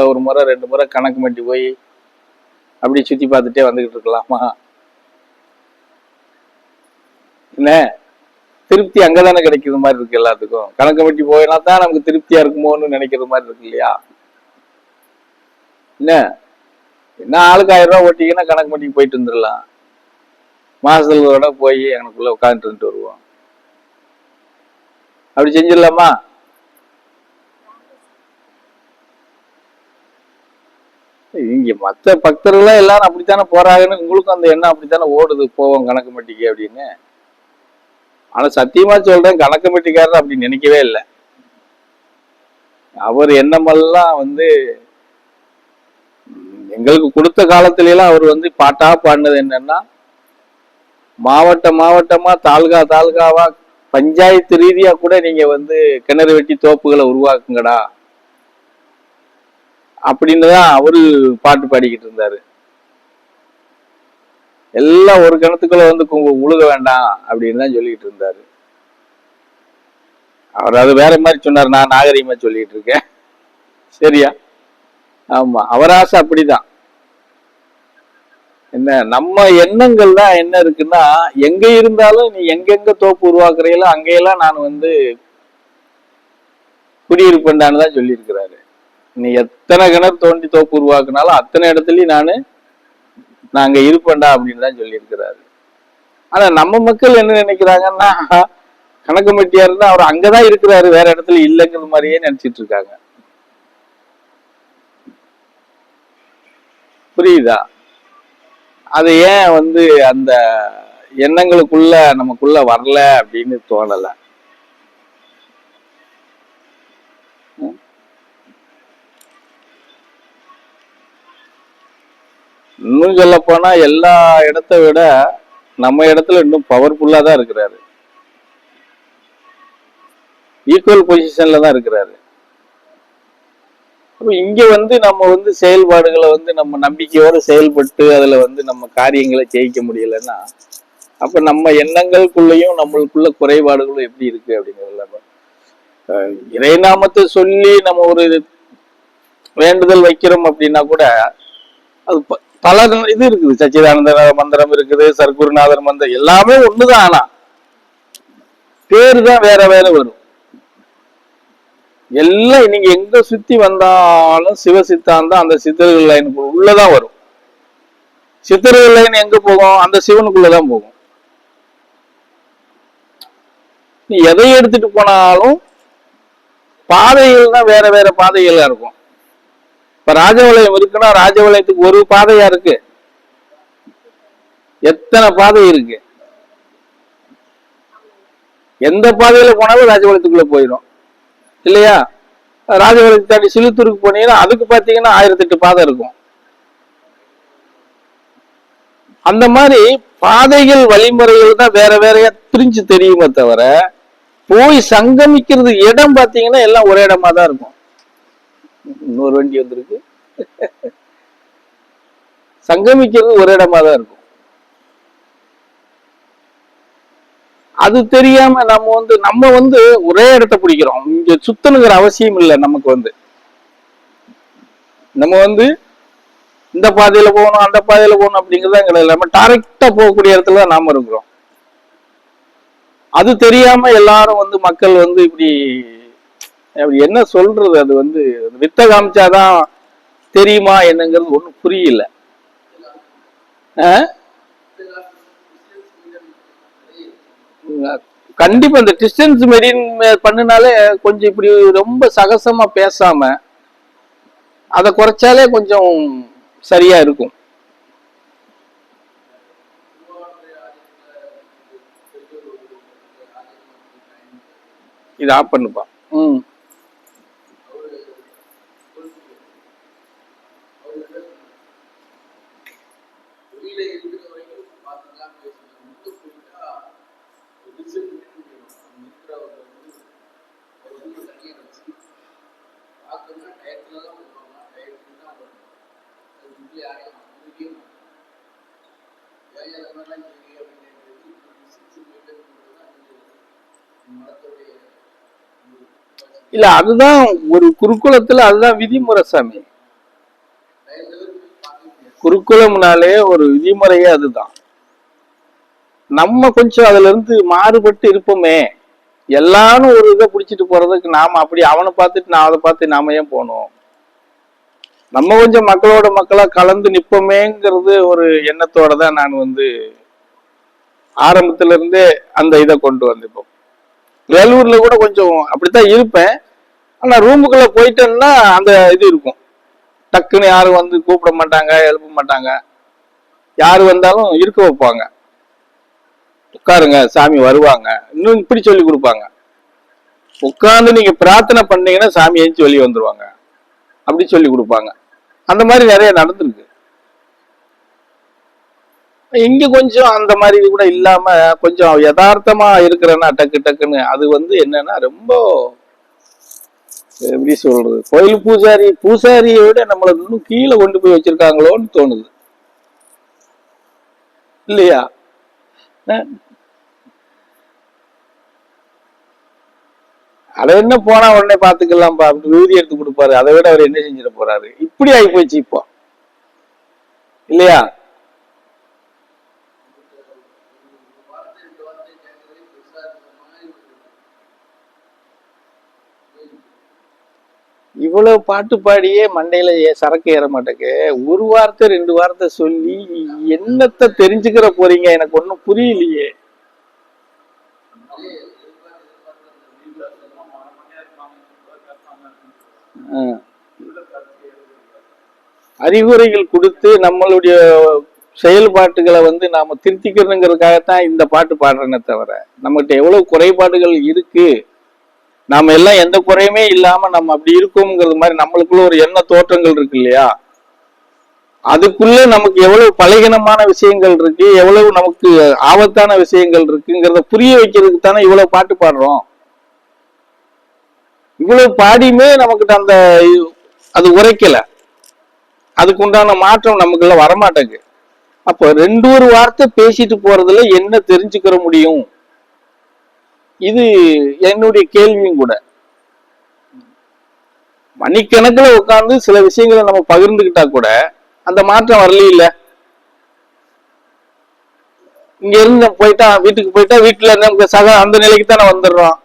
ஒரு முறை ரெண்டு முறை கணக்கு மட்டி போய் அப்படி சுத்தி பார்த்துட்டே வந்துக்கிட்டு இருக்கலாமா? என்ன? திருப்தி அங்கதானே கிடைக்கிற மாதிரி இருக்கு எல்லாத்துக்கும். கணக்கு மட்டி போயினா தான் நமக்கு திருப்தியா இருக்குமோன்னு நினைக்கிற மாதிரி இருக்கு இல்லையா? என்ன? என்ன ஆளுக்கு ஆயிரம் ரூபா ஓட்டிங்கன்னா கணக்கு மட்டிக்கு போயிட்டு வந்துடலாம். மாசத்துல போய் எனக்குள்ள உட்காந்துட்டு வந்துட்டு வருவோம். அப்படி செஞ்சிடலாமா? இங்க மத்த பக்தர்கள்லாம் எல்லாரும் அப்படித்தானே போறாங்கன்னு உங்களுக்கும் அந்த எண்ணம் அப்படித்தானே ஓடுது போவோம் கணக்கு மட்டிக்கு அப்படின்னு. ஆனா சத்தியமா சொல்றேன் கணக்கு மட்டிக்காரர் அப்படி நினைக்கவே இல்லை. அவர் எண்ணமெல்லாம் வந்து எங்களுக்கு கொடுத்த காலத்துல எல்லாம் அவர் வந்து பாட்டா பாடினது என்னன்னா மாவட்ட மாவட்டமா தாலுகா தாலுகாவா பஞ்சாயத்து ரீதியா கூட நீங்க வந்து கிணறு வெட்டி தோப்புகளை உருவாக்குங்கடா. அப்படின்னு தான் அவரு பாட்டு பாடிக்கிட்டு இருந்தாரு. எல்லாம் ஒரு கிணத்துக்குள்ள வந்து உழுக வேண்டாம் அப்படின்னு தான் சொல்லிட்டு இருந்தாரு. அவர் அது வேற மாதிரி சொன்னார் நான் நாகரிகமா சொல்லிட்டு இருக்கேன். சரியா? ஆமா அவர் ஆசை அப்படிதான். என்ன நம்ம எண்ணங்கள் தான் என்ன இருக்குன்னா எங்க இருந்தாலும் நீ எங்கெங்க தோப்பு உருவாக்குறீங்களோ அங்கெல்லாம் நான் வந்து குடியிருப்பேன்டான்னு தான் சொல்லியிருக்கிறாரு. நீ எத்தனை கிணறு தோண்டி தோப்பு உருவாக்குனாலும் அத்தனை இடத்துலயும் நானு நான் அங்க இருப்பேன்டா அப்படின்னு தான் சொல்லியிருக்கிறாரு. ஆனா நம்ம மக்கள் என்ன நினைக்கிறாங்கன்னா கணக்கு மெட்டியா இருந்தா அவர் அங்கதான் இருக்கிறாரு வேற இடத்துல இல்லைங்கிற மாதிரியே நினைச்சிட்டு இருக்காங்க. புரியுதா? அது ஏன் வந்து அந்த எண்ணங்களுக்குள்ள நமக்குள்ள வரல அப்படின்னு தோணலை? இன்னும் சொல்ல போனா எல்லா இடத்த விட நம்ம இடத்துல இன்னும் பவர்ஃபுல்லா தான் இருக்கிறாரு. ஈக்குவல் பொசிஷன்ல தான் இருக்கிறாரு. அப்ப இங்க வந்து நம்ம வந்து செயல்பாடுகளை வந்து நம்ம நம்பிக்கையோட செயல்பட்டு அதுல வந்து நம்ம காரியங்களை ஜெயிக்க முடியலன்னா அப்ப நம்ம எண்ணங்களுக்குள்ளேயும் நம்மளுக்குள்ள குறைபாடுகளும் எப்படி இருக்கு அப்படிங்கிறதுல அஹ் இறைநாமத்தை சொல்லி நம்ம ஒரு வேண்டுதல் வைக்கிறோம் அப்படின்னா கூட அது ப- பல இது இருக்குது. சச்சிதானந்த மந்திரம் இருக்குது சர்க்குருநாதர் மந்திரம் எல்லாமே ஒண்ணுதான் ஆனா. பேரு தான் வேற வேற வரும். எல்லாம் நீங்க எங்க சுத்தி வந்தாலும் சிவ சித்தாந்தம் அந்த சித்தர்கள் லைனுக்கு உள்ளதான் வரும். சித்தர்கள் லைன் எங்க போகும்? அந்த சிவனுக்குள்ளதான் போகும். நீ எதை எடுத்துட்டு போனாலும் பாதைகள் தான் வேற வேற பாதைகளா இருக்கும். இப்ப இருக்குன்னா ராஜவலயத்துக்கு ஒரு பாதையா இருக்கு. எத்தனை பாதை இருக்கு? எந்த பாதையில போனாலும் ராஜபாளையத்துக்குள்ள போயிடும். இல்லையா? ராஜபாளையத்தை தாண்டி சிலுத்தூருக்கு போனீங்கன்னா அதுக்கு பாத்தீங்கன்னா ஆயிரத்தி எட்டு பாதை இருக்கும். அந்த மாதிரி பாதைகள் வழிமுறைகள் தான் வேற வேறையா பிரிஞ்சு தெரியுமே தவிர போய் சங்கமிக்கிறது இடம் பாத்தீங்கன்னா எல்லாம் ஒரே இடமா தான் இருக்கும். இன்னொரு வண்டி வந்திருக்கு. சங்கமிக்கிறது ஒரு இடமா தான் இருக்கும். அது தெரியாம நம்ம வந்து நம்ம வந்து ஒரே இடத்த பிடிக்கிறோம். இங்க சுத்தணுங்கிற அவசியம் இல்லை நமக்கு வந்து. நம்ம வந்து இந்த பாதையில போகணும் அந்த பாதையில போகணும் அப்படிங்கறத கிடையாது நம்ம டைரக்டா போகக்கூடிய இடத்துல தான் நாம இருக்கிறோம். அது தெரியாம எல்லாரும் வந்து மக்கள் வந்து இப்படி என்ன சொல்றது? அது வந்து வித்த காமிச்சாதான் தெரியுமா என்னங்கிறது ஒன்றும் புரியல. ஆ? கண்டிப்பா இந்த டிஸ்டன்ஸ் மெடின் பண்ணினாலே கொஞ்சம் இப்படி ரொம்ப சகசமா பேசாம அதை குறைச்சாலே கொஞ்சம் சரியா இருக்கும். இது ஆஃப் பண்ணுப்பா. ம் வெளியில இருக்கிற வரைக்கும் பார்த்துக்கலாம் பேசலாம் உள்ள போயிட்டா ரிசல்ட் இருக்கிறவங்க வந்து ஒரு ரூம் தனியாக வச்சு பார்க்கணும்னா டயத்தில் தான் வருவாங்க டயத்துக்கு தான் வரும் அது உள்ள யாரையும் அனுமதிக்கவே மாட்டாங்க ஏன் அந்த மாதிரிலாம் செய்யுங்க அப்படின்னு ரிசல்ட் மெயின்டைன் பண்ணுறது தான் இந்த மதத்துடைய ஒரு இல்ல அதுதான் ஒரு குருகுலத்துல அதுதான் விதிமுறை சாமி. குருகுலம்னாலே ஒரு விதிமுறையே அதுதான். நம்ம கொஞ்சம் அதுல இருந்து மாறுபட்டு இருப்போமே. எல்லாரும் ஒரு இதை பிடிச்சிட்டு போறதுக்கு நாம அப்படி அவனை பார்த்துட்டு நான் அதை பார்த்து நாம ஏன் போகணும்? நம்ம கொஞ்சம் மக்களோட மக்களா கலந்து நிற்போமேங்கிறது ஒரு எண்ணத்தோட தான் நான் வந்து ஆரம்பத்துல இருந்தே அந்த இதை கொண்டு வந்திருப்போம். வேலூர்ல கூட கொஞ்சம் அப்படித்தான் இருப்பேன். ஆனா ரூமுக்குள்ள போயிட்டேன்னா அந்த இது இருக்கும். டக்குன்னு யாரும் வந்து கூப்பிட மாட்டாங்க எழுப்ப மாட்டாங்க. யாரு வந்தாலும் இருக்க வைப்பாங்க. உட்காருங்க சாமி வருவாங்க. இன்னும் இப்படி சொல்லி கொடுப்பாங்க. உட்காந்து நீங்க பிரார்த்தனை பண்ணீங்கன்னா சாமி எழுந்து வெளியே வந்துருவாங்க. அப்படி சொல்லி கொடுப்பாங்க. அந்த மாதிரி நிறைய நடந்திருக்கு. இங்க கொஞ்சம் அந்த மாதிரி இது கூட இல்லாம கொஞ்சம் யதார்த்தமா இருக்கிறேன்னா டக்கு டக்குன்னு அது வந்து என்னன்னா ரொம்ப எப்படி சொல்றது கோயில் பூசாரி பூசாரியை விட நம்மளை இன்னும் கீழே கொண்டு போய் வச்சிருக்காங்களோன்னு தோணுது. இல்லையா? அஹ் அதை என்ன போனா உடனே பாத்துக்கலாம்ப்பா அப்படின்னு ஊதி எடுத்து கொடுப்பாரு. அதை விட அவர் என்ன செஞ்சிட போறாரு? இப்படி ஆகி போச்சு இப்போ. இல்லையா வார்த்தை ரெண்டு வார்த்தை கேட்கறதே பெருசா இருக்கிற மாதிரி ஒரு இவ்வளவு பாட்டு பாடியே மண்டையில சரக்கு ஏற மாட்டேக்கு ஒரு வார்த்தை ரெண்டு வார்த்தை சொல்லி என்னத்தை தெரிஞ்சுக்கிற போறீங்க? எனக்கு ஒண்ணும் புரியலையே. ஆ. அறிவுரைகள் கொடுத்து நம்மளுடைய செயல்பாட்டுகளை வந்து நாம திருத்திக்கிறதுங்கிறதுக்காகத்தான் இந்த பாட்டு பாடுறேனே தவிர நம்மகிட்ட எவ்வளவு குறைபாடுகள் இருக்கு? நாம எல்லாம் எந்த குறையுமே இல்லாம நம்ம அப்படி இருக்கோம்ங்கிறது மாதிரி நம்மளுக்குள்ள ஒரு எண்ண தோற்றங்கள் இருக்கு இல்லையா? அதுக்குள்ள நமக்கு எவ்வளவு பலகீனமான விஷயங்கள் இருக்கு எவ்வளவு நமக்கு ஆபத்தான விஷயங்கள் இருக்குங்கிறத புரிய வைக்கிறதுக்கு தானே இவ்வளவு பாட்டு பாடுறோம். இவ்வளவு பாடியுமே நமக்கிட்ட அந்த அது உரைக்கல. அதுக்கு உண்டான மாற்றம் நமக்குள்ள வரமாட்டேங்குது. அப்போ ரெண்டு ஒரு வார்த்தை பேசிட்டு போறதுல என்ன தெரிஞ்சுக்கிற முடியும்? இது என்னுடைய கேள்வியும் கூட. மணிக்கணக்கில் உட்கார்ந்து சில விஷயங்களை நம்ம பகிர்ந்துக்கிட்டா கூட அந்த மாற்றம் வரலையில இங்க இருந்து போயிட்டா வீட்டுக்கு போயிட்டா வீட்டுல நமக்கு சக அந்த நிலைக்கு தானே வந்துடுறோம்.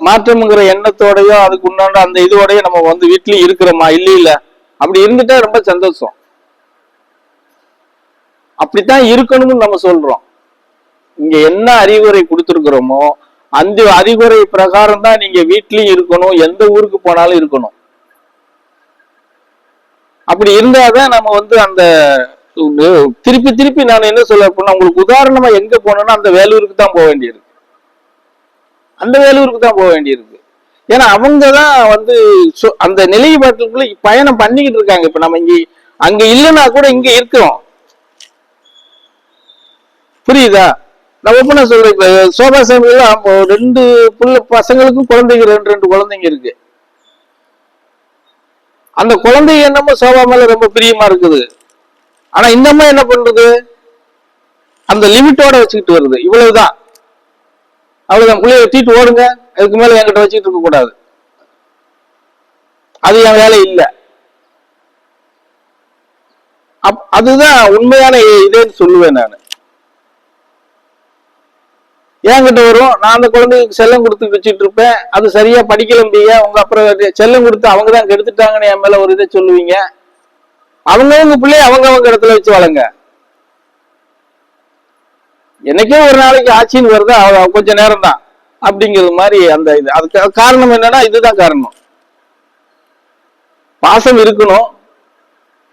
மாற்றம்ங்கிற எண்ணத்தோடயோ அதுக்கு உண்டான அந்த இதோடய நம்ம வந்து வீட்லயும் இருக்கிறோமா? இல்ல இல்ல. அப்படி இருந்துட்டா ரொம்ப சந்தோஷம். அப்படித்தான் இருக்கணும்னு நம்ம சொல்றோம். இங்க என்ன அறிவுரை கொடுத்துருக்குறோமோ அந்த அறிவுரை பிரகாரம் தான் நீங்க வீட்லயும் இருக்கணும் எந்த ஊருக்கு போனாலும் இருக்கணும். அப்படி இருந்தாதான் நம்ம வந்து அந்த திருப்பி திருப்பி நான் என்ன சொல்ல போனா உங்களுக்கு உதாரணமா எங்க போனோம்னா அந்த வேலூருக்கு தான் போக வேண்டியிருக்கு அந்த வேலூருக்கு தான் போக வேண்டியிருக்கு ஏன்னா அவங்க தான் வந்து அந்த நிலைப்பாட்டுக்குள்ள பயணம் பண்ணிக்கிட்டு இருக்காங்க. இப்ப நம்ம இங்க அங்க இல்லைன்னா கூட இங்க இருக்கிறோம். புரியுதா? நான் ஒப்பனா சொல்றேன். இப்ப சோபா சாமிலாம் ரெண்டு புள்ள பசங்களுக்கும் குழந்தைங்க ரெண்டு ரெண்டு குழந்தைங்க இருக்கு. அந்த குழந்தைங்க என்னமோ சோபா மேல ரொம்ப பிரியமா இருக்குது. ஆனா இந்த அம்மா என்ன பண்றது? அந்த லிமிட்டோட வச்சுக்கிட்டு வருது. இவ்வளவுதான். அவ்வளவுதான். புள்ளைய வெட்டிட்டு ஓடுங்க. அதுக்கு மேல என்கிட்ட வச்சுக்கிட்டு இருக்க கூடாது. அது என் வேலை இல்லை. அப்- அதுதான் உண்மையான இதேன்னு சொல்லுவேன் நான். என்கிட்ட வரும். நான் அந்த குழந்தைக்கு செல்லம் கொடுத்து வச்சுட்டு இருப்பேன். அது சரியா படிக்கல முடிய உங்க அப்புறம் செல்லம் கொடுத்து அவங்க தான் கெடுத்துட்டாங்கன்னு என் மேல ஒரு இதை சொல்லுவீங்க. அவங்கவுங்க பிள்ளைய அவங்க அவங்க இடத்துல வச்சு வளங்க என்னைக்கே ஒரு நாளைக்கு ஆட்சின்னு வருதா? அவ- கொஞ்ச நேரம் தான் அப்படிங்கிறது மாதிரி அந்த இது. அதுக்கு காரணம் என்னன்னா இதுதான் காரணம். பாசம் இருக்கணும்.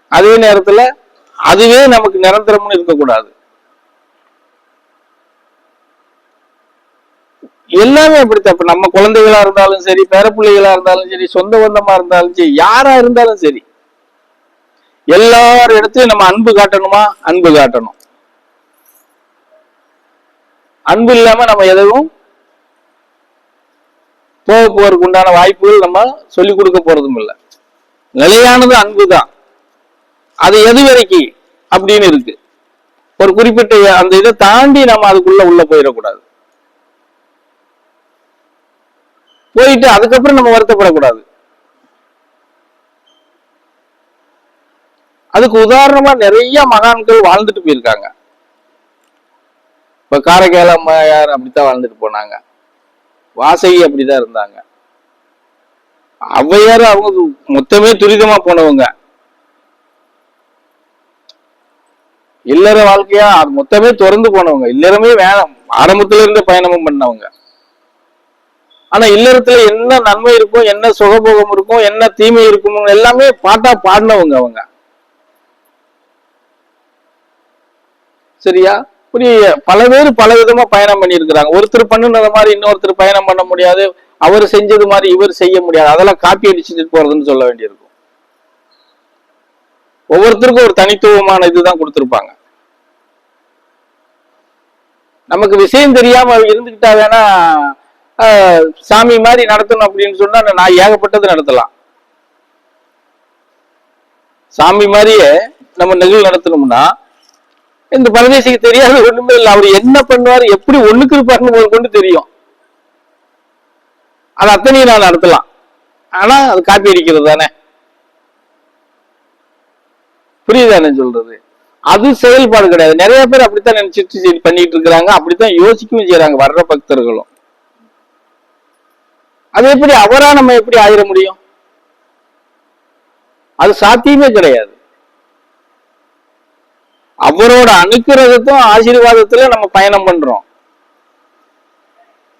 அதே நேரத்துல அதுவே நமக்கு நிரந்தரம்னு இருக்கக்கூடாது. எல்லாமே அப்படித்தான். இப்ப நம்ம குழந்தைகளா இருந்தாலும் சரி பேரப்பிள்ளைகளா இருந்தாலும் சரி சொந்த பந்தமா இருந்தாலும் சரி யாரா இருந்தாலும் சரி எல்லார் இடத்துலயும் நம்ம அன்பு காட்டணுமா? அன்பு காட்டணும். அன்பு இல்லாம நம்ம எதுவும் போக போறதுக்கு உண்டான வாய்ப்புகள் நம்ம சொல்லிக் கொடுக்க போறதும் இல்லை. நிலையானது அன்பு தான் அது எது வரைக்கும் அப்படின்னு இருக்கு. ஒரு குறிப்பிட்ட அந்த இதை தாண்டி நம்ம அதுக்குள்ள உள்ள போயிடக்கூடாது. போயிட்டு அதுக்கப்புறம் நம்ம வருத்தப்படக்கூடாது. அதுக்கு உதாரணமா நிறைய மகான்கள் வாழ்ந்துட்டு போயிருக்காங்க. இப்ப காரைக்கால அம்மையார் அப்படித்தான் வாழ்ந்துட்டு போனாங்க. வாசகி அப்படிதான் இருந்தாங்க. ஔவையார் அவங்க மொத்தமே துரிதமா போனவங்க. இல்லற வாழ்க்கையா அது மொத்தமே திறந்து போனவங்க. இல்லறமே வேணாம். ஆரம்பத்துல இருந்து பயணமும் பண்ணவங்க. ஆனா இல்லறத்துல என்ன நன்மை இருக்கும் என்ன சுகபோகம் இருக்கும் என்ன தீமை இருக்கும் எல்லாமே பாட்டா பாடினவங்க அவங்க. சரியா? புரிய பல பேர் பல விதமா பயணம் பண்ணியிருக்கிறாங்க. ஒருத்தர் பண்ணுனது மாதிரி இன்னொருத்தர் பயணம் பண்ண முடியாது. அவர் செஞ்சது மாதிரி இவர் செய்ய முடியாது. அதெல்லாம் காப்பி அடிச்சுட்டு போறதுன்னு சொல்ல வேண்டியிருக்கும். ஒவ்வொருத்தருக்கும் ஒரு தனித்துவமான இதுதான் கொடுத்துருப்பாங்க. நமக்கு விஷயம் தெரியாம இருந்துகிட்டா வேணா சாமி மாதிரி நடத்தணும் அப்படின்னு சொன்னா நான் ஏகப்பட்டது நடத்தலாம். சாமி மாதிரியே நம்ம நிகழ்வு நடத்தணும்னா இந்த பரதேசிக்கு தெரியாத ஒண்ணுமே இல்லை. அவர் என்ன பண்ணுவாரு எப்படி ஒண்ணுக்கு இருப்பாருன்னு கொண்டு தெரியும். அது அத்தனையும் நான் நடத்தலாம். ஆனா அது காப்பி அடிக்கிறது தானே. புரியுதானே சொல்றது? அது செயல்பாடு கிடையாது. நிறைய பேர் அப்படித்தான் நினைச்சிட்டு பண்ணிட்டு இருக்கிறாங்க. அப்படித்தான் யோசிக்கவும் செய்யறாங்க வர்ற பக்தர்களும். அது எப்படி அவரா நம்ம எப்படி ஆயிட முடியும்? அது சாத்தியமே கிடையாது. அவரோட அனுக்கிரகத்தும் ஆசீர்வாதத்துல நம்ம பயணம் பண்றோம்.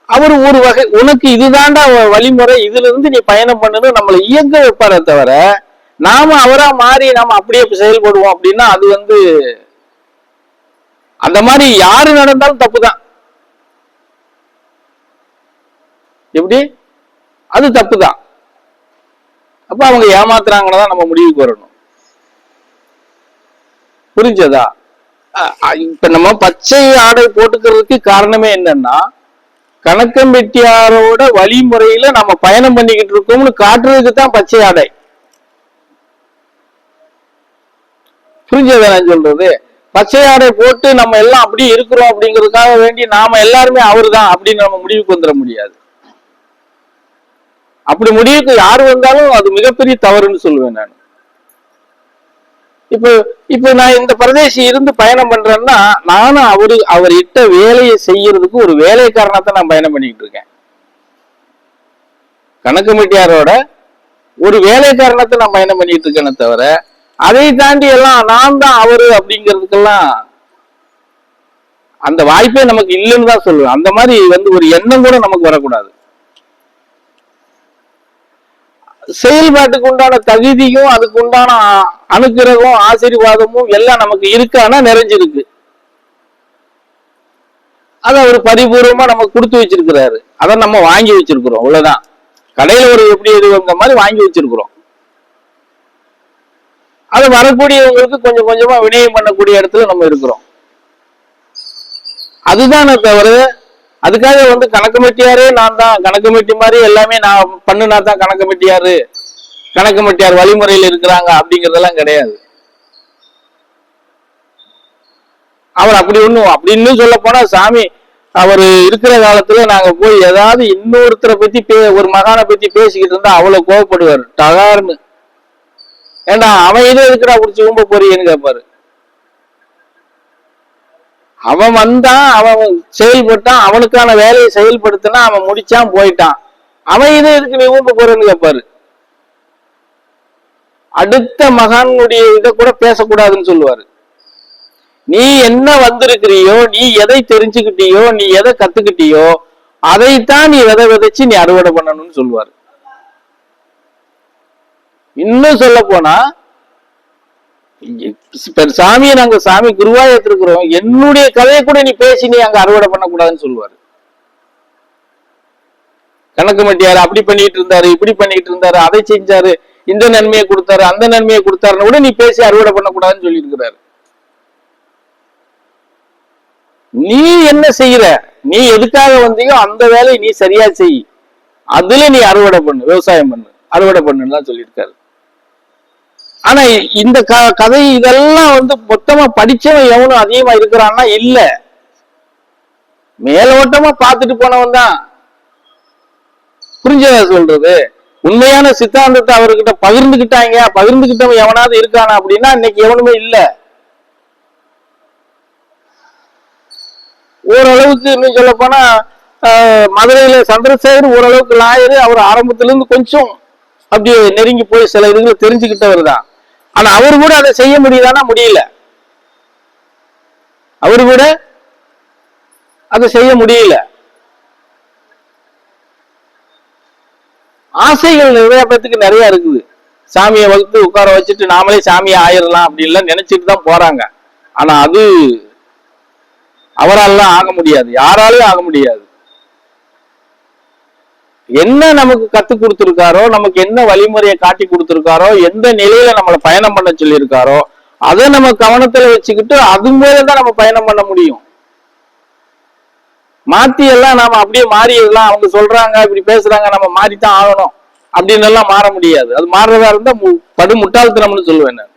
அவர் ஒரு வகை உனக்கு இதுதான்டா வழிமுறை இதுல இருந்து நீ பயணம் பண்ணணும் நம்மளை இயங்க வைப்பார தவிர நாம அவரா மாறி நாம அப்படியே செயல்படுவோம் அப்படின்னா அது வந்து அந்த மாதிரி யாரு நடந்தாலும் தப்புதான். எப்படி? அது தப்பு தான் அப்ப அவங்க ஏமாத்துறாங்கன்னு தான் நம்ம முடிவுக்கு வரணும். புரிஞ்சதா? இப்ப நம்ம பச்சை ஆடை போட்டுக்கிறதுக்கு காரணமே என்னன்னா கணக்கம்பெட்டியாரோட வழிமுறையில நம்ம பயணம் பண்ணிக்கிட்டு இருக்கோம்னு காட்டுறதுக்கு தான் பச்சை ஆடை. புரிஞ்சதா நான் சொல்றது? பச்சை ஆடை போட்டு நம்ம எல்லாம் அப்படியே இருக்கிறோம் அப்படிங்கிறதுக்காக வேண்டி நாம எல்லாருமே அவர்தான் அப்படின்னு நம்ம முடிவுக்கு வந்துட முடியாது. அப்படி முடிவுக்கு யார் வந்தாலும் அது மிகப்பெரிய தவறுன்னு சொல்லுவேன் நான். இப்போ இப்போ நான் இந்த பிரதேசி இருந்து பயணம் பண்றேன்னா நானும் அவரு அவர் இட்ட வேலையை செய்யறதுக்கு ஒரு வேலைக்காரனத்தை நான் பயணம் பண்ணிக்கிட்டு இருக்கேன். கணக்குமிட்டியாரோட ஒரு வேலைக்காரனத்தை நான் பயணம் பண்ணிட்டு இருக்கேனே தவிர அதை தாண்டி எல்லாம் நான் தான் அவரு அப்படிங்கிறதுக்கெல்லாம் அந்த வாய்ப்பே நமக்கு இல்லைன்னு தான் சொல்லுவேன். அந்த மாதிரி வந்து ஒரு எண்ணம் கூட நமக்கு வரக்கூடாது. செயல்பாட்டுக்கு உண்டான தகுதியும் அதுக்கு உண்டான அனுகிரகம் அனுக்கிரகம் ஆசீர்வாதமும் எல்லாம் நமக்கு இருக்கானா நிறைஞ்சிருக்கு. அதை அவர் பரிபூர்வமா நமக்கு கொடுத்து வச்சிருக்கிறாரு. அதை நம்ம வாங்கி வச்சிருக்கிறோம் அவ்வளவுதான். கடையில ஒரு எப்படி இது மாதிரி வாங்கி வச்சிருக்கிறோம். அது வரக்கூடியவங்களுக்கு கொஞ்சம் கொஞ்சமா வினயம் பண்ணக்கூடிய இடத்துல நம்ம இருக்கிறோம். அதுதானே தவிர அதுக்காக வந்து கணக்கு மெட்டியாரே நான் தான். கணக்கு மெட்டி மாதிரி எல்லாமே நான் பண்ணுனா தான் கணக்கு மெட்டியாரு கணக்கு மெட்டியார் வழிமுறையில் இருக்கிறாங்க அப்படிங்கறதெல்லாம் கிடையாது. அவர் அப்படி ஒண்ணும் அப்படின்னு சொல்ல போனா சாமி அவர் இருக்கிற காலத்துல நாங்க போய் ஏதாவது இன்னொருத்தரை பத்தி பே ஒரு மகானை பத்தி பேசிக்கிட்டு இருந்தா அவ்வளவு கோவப்படுவார். டகார்னு ஏண்டா அவன் இது இருக்கிறா புடிச்சு கும்ப போறீங்கன்னு கேட்பாரு அவன் வந்தான் அவன் செயல்பட்டான் அவனுக்கான வேலையை செயல்படுத்தினா அவன் முடிச்சான் போயிட்டான். அவன் இது இதுக்கு நீ ஊம்ப போறேன்னு கேட்பாரு அடுத்த மகானுடைய இதை கூட பேசக்கூடாதுன்னு சொல்லுவாரு. நீ என்ன வந்திருக்கிறியோ நீ எதை தெரிஞ்சுக்கிட்டியோ நீ எதை கத்துக்கிட்டியோ அதைத்தான் நீ விதை விதைச்சு நீ அறுவடை பண்ணணும்னு சொல்லுவாரு. இன்னும் சொல்ல போனா இப்ப சாமியை நாங்க சாமி குருவா ஏத்திருக்கிறோம் என்னுடைய கதையை கூட நீ பேசி நீ அங்க அறுவடை பண்ணக்கூடாதுன்னு சொல்லுவாரு. கணக்கு மட்டியாரு அப்படி பண்ணிட்டு இருந்தாரு இப்படி பண்ணிட்டு இருந்தாரு அதை செஞ்சாரு இந்த நன்மையை கொடுத்தாரு அந்த நன்மையை கொடுத்தாருன்னு கூட நீ பேசி அறுவடை பண்ணக்கூடாதுன்னு சொல்லியிருக்கிறாரு. நீ என்ன செய்யற? நீ எதுக்காக வந்தியோ அந்த வேலையை நீ சரியா செய். அதுல நீ அறுவடை பண்ணு விவசாயம் பண்ணு அறுவடை பண்ணுன்னு தான் சொல்லியிருக்காரு. ஆனா இந்த க கதை இதெல்லாம் வந்து மொத்தமா படிச்சவன் எவனும் அதிகமா இருக்கிறான்னா இல்ல. மேலோட்டமா பார்த்துட்டு போனவன் தான். புரிஞ்சதா சொல்றது? உண்மையான சித்தாந்தத்தை அவர்கிட்ட பகிர்ந்துகிட்டாங்க. பகிர்ந்துகிட்டவன் எவனாவது இருக்கானா அப்படின்னா இன்னைக்கு எவனுமே இல்ல. ஓரளவுக்கு இன்னும் சொல்ல போனா மதுரையில சந்திரசேகர் ஓரளவுக்கு லாயரு. அவர் ஆரம்பத்துல இருந்து கொஞ்சம் அப்படியே நெருங்கி போய் சில இதுகளை தெரிஞ்சுக்கிட்டவர் தான். ஆனா அவர் கூட அதை செய்ய முடியுதானா முடியல. அவர் கூட அதை செய்ய முடியல. ஆசைகள் நிறைய பேத்துக்கு நிறைய இருக்குது. சாமியை வகுத்து உட்கார வச்சுட்டு நாமளே சாமியை ஆயிரலாம் அப்படின்லாம் நினைச்சிட்டு தான் போறாங்க. ஆனா அது அவரால்லாம் ஆக முடியாது. யாராலையும் ஆக முடியாது. என்ன நமக்கு கத்து கொடுத்துருக்காரோ நமக்கு என்ன வழிமுறையை காட்டி கொடுத்துருக்காரோ எந்த நிலையில நம்மளை பயணம் பண்ண சொல்லியிருக்காரோ அதை நம்ம கவனத்துல வச்சுக்கிட்டு அது மேலதான் நம்ம பயணம் பண்ண முடியும். மாத்தி எல்லாம் நாம அப்படியே மாறிடலாம் அவங்க சொல்றாங்க இப்படி பேசுறாங்க நம்ம மாறித்தான் ஆகணும். அப்படின்னு எல்லாம் மாற முடியாது. அது மாறுறதா இருந்தா மு- படு முட்டாள்தனம்னு சொல்லுவேன் நான்.